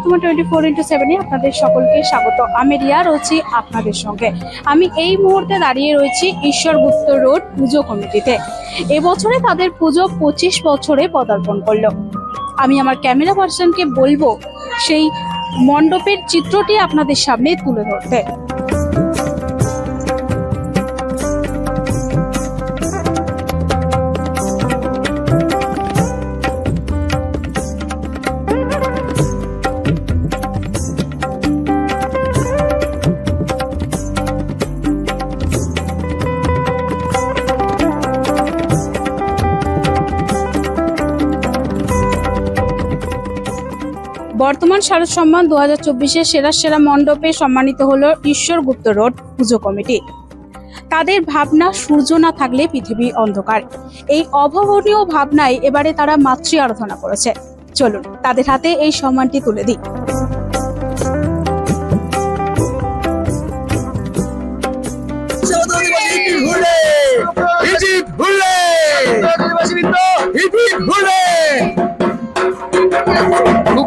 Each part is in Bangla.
বর্তমান টোয়েন্টি ফোর ইন্টু সেভেনে আপনাদের সকলকে স্বাগত। আমি রিয়া, রয়েছি আপনাদের সঙ্গে। আমি এই মুহূর্তে দাঁড়িয়ে রয়েছি ঈশ্বর গুপ্ত রোড পুজো কমিটিতে। এবছরে তাদের পুজো পঁচিশ বছরে পদার্পণ করল। আমি আমার ক্যামেরা পার্সনকে বলব, সেই মণ্ডপের চিত্রটি আপনাদের সামনে তুলে ধরতে। বর্তমান শারদ সম্মান দু হাজার চব্বিশের সেরা সেরা মণ্ডপে সম্মানিত হল ঈশ্বর গুপ্ত রোড পুজো কমিটি। তাদের ভাবনা সূর্য না থাকলে পৃথিবী অন্ধকার। এই অভাবনীয় ভাবনায় এবারে তারা মাতৃ আরাধনা করেছে। চলুন তাদের হাতে এই সম্মানটি তুলে দিই।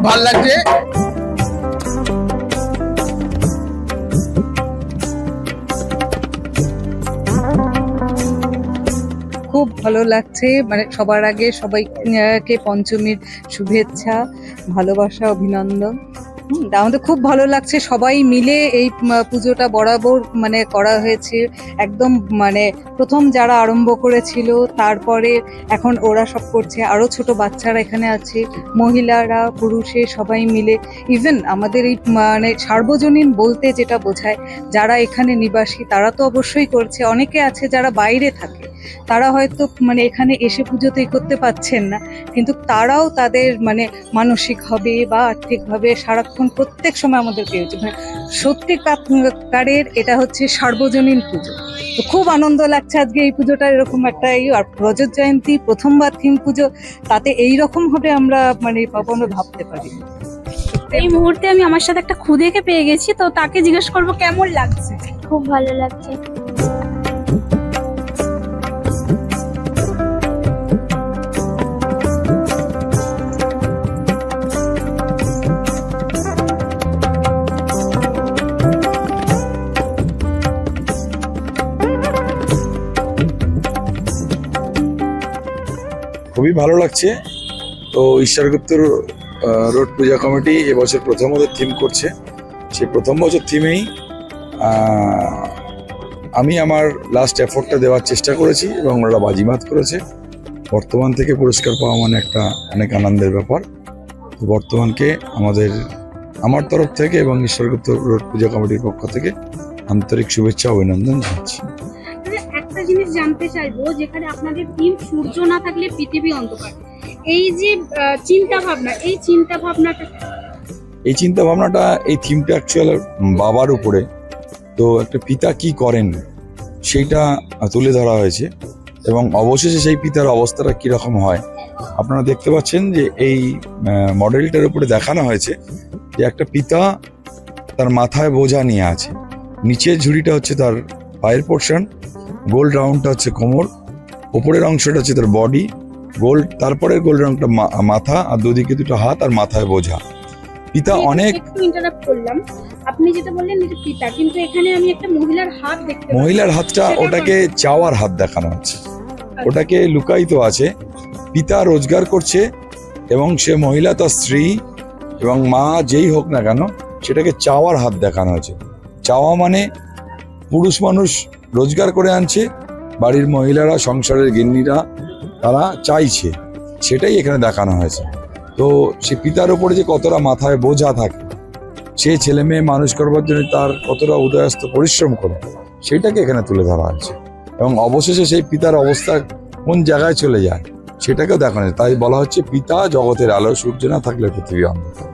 ভালো লাগছে? খুব ভালো লাগছে। মানে সবার আগে সবাইকে পঞ্চমীর শুভেচ্ছা ভালোবাসা অভিনন্দন। আমাদের খুব ভালো লাগছে। সবাই মিলে এই পুজোটা বরাবর মানে করা হয়েছে। একদম মানে প্রথম যারা আরম্ভ করেছিল, তারপরে এখন ওরা সব করছে। আরও ছোট বাচ্চারা এখানে আছে, মহিলারা, পুরুষে সবাই মিলে। ইভেন আমাদের এই মানে সার্বজনীন বলতে যেটা বোঝায়, যারা এখানে নিবাসী, তারা তো অবশ্যই করছে। অনেকে আছে যারা বাইরে থাকে। তারা হয়তো মানে এখানে এসে পুজোতেই করতে পাচ্ছেন না। কিন্তু তারাও তাদের মানে মানসিকভাবে বা আর্থিকভাবে সারাক্ষণ প্রত্যেক সময় আমাদের পেয়েছে। মানে সত্যিকারের এটা হচ্ছে সার্বজনীন পুজো। তো খুব আনন্দ লাগছে আজকে এই পুজোটা এরকম একটা এই আর রজত জয়ন্তী প্রথমবার থিম পুজো তাতে এই রকম হবে আমরা মানে পাবো আমরা ভাবতে পারি। এই মুহূর্তে আমি আমার সাথে একটা খুদেকে পেয়ে গেছি তো তাকে জিজ্ঞেস করব কেমন লাগছে? খুব ভালো লাগছে। খুবই ভালো লাগছে। তো ঈশ্বরগুপ্তর রোড পূজা কমিটি এবছর প্রথম ওদের থিম করছে। সেই প্রথম বছর থিমেই আমি আমার লাস্ট এফোর্টটা দেওয়ার চেষ্টা করেছি এবং ওরা বাজিমাত করেছে। বর্তমান থেকে পুরস্কার পাওয়া মানে একটা অনেক আনন্দের ব্যাপার। তো বর্তমানকে আমাদের, আমার তরফ থেকে এবং ঈশ্বরগুপ্ত রোড পূজা কমিটির পক্ষ থেকে আন্তরিক শুভেচ্ছা অভিনন্দন জানাচ্ছি। জিনিস জানতে চাইব, যেখানে আপনাদের টিম সূর্য না থাকলে পৃথিবী অন্ধকার। এই যে চিন্তা ভাবনা, এই চিন্তা ভাবনাটা এই চিন্তা ভাবনাটা এই থিমটা অ্যাকচুয়াল বাবার উপরে। তো একটা পিতা কি করেন সেইটা তুলে ধরা হয়েছে। এবং অবশেষে সেই পিতার অবস্থাটা কীরকম হয়, আপনারা দেখতে পাচ্ছেন যে এই মডেলটার উপরে দেখানো হয়েছে যে একটা পিতা তার মাথায় বোঝা নিয়ে আছে। নিচের ঝুড়িটা হচ্ছে তার পায়ের পোর্শন গোল রাউন্ডটা হচ্ছে কোমর ওপরের অংশটা হচ্ছে তার বডি গোল তারপরে গোল রাউন্ডটা মাথা আর দুদিকে দুটো হাত আর মাথায় বোঝা। পিতা অনেক ইন্টারাপ্ট করলাম। আপনি যেটা বললেন এটা পিতা কিন্তু এখানে আমি একটা মহিলার হাত দেখতে মহিলার হাতটা ওটাকে চাওয়ার হাত দেখানো হচ্ছে। ওটাকে লুকায়িত আছে। পিতা রোজগার করছে এবং সে মহিলা তার স্ত্রী এবং মা যেই হোক না কেন সেটাকে চাওয়ার হাত দেখানো হয়েছে চাওয়া মানে পুরুষ মানুষ রোজগার করে আনছে বাড়ির মহিলারা সংসারের গিন্নিরা তারা চাইছে। সেটাই এখানে দেখানো হয়েছে। তো সে পিতার উপরে যে কতটা মাথায় বোঝা থাকে সে ছেলে মেয়ে মানুষ করবার জন্য তার কতটা উদয়স্ত পরিশ্রম করে সেটাকে এখানে তুলে ধরা হয়েছে। এবং অবশেষে সেই পিতার অবস্থা কোন জায়গায় চলে যায় সেটাকেও দেখানো হয়েছে। তাই বলা হচ্ছে পিতা জগতের আলো সূর্য না থাকলে পৃথিবী অন্ধকার।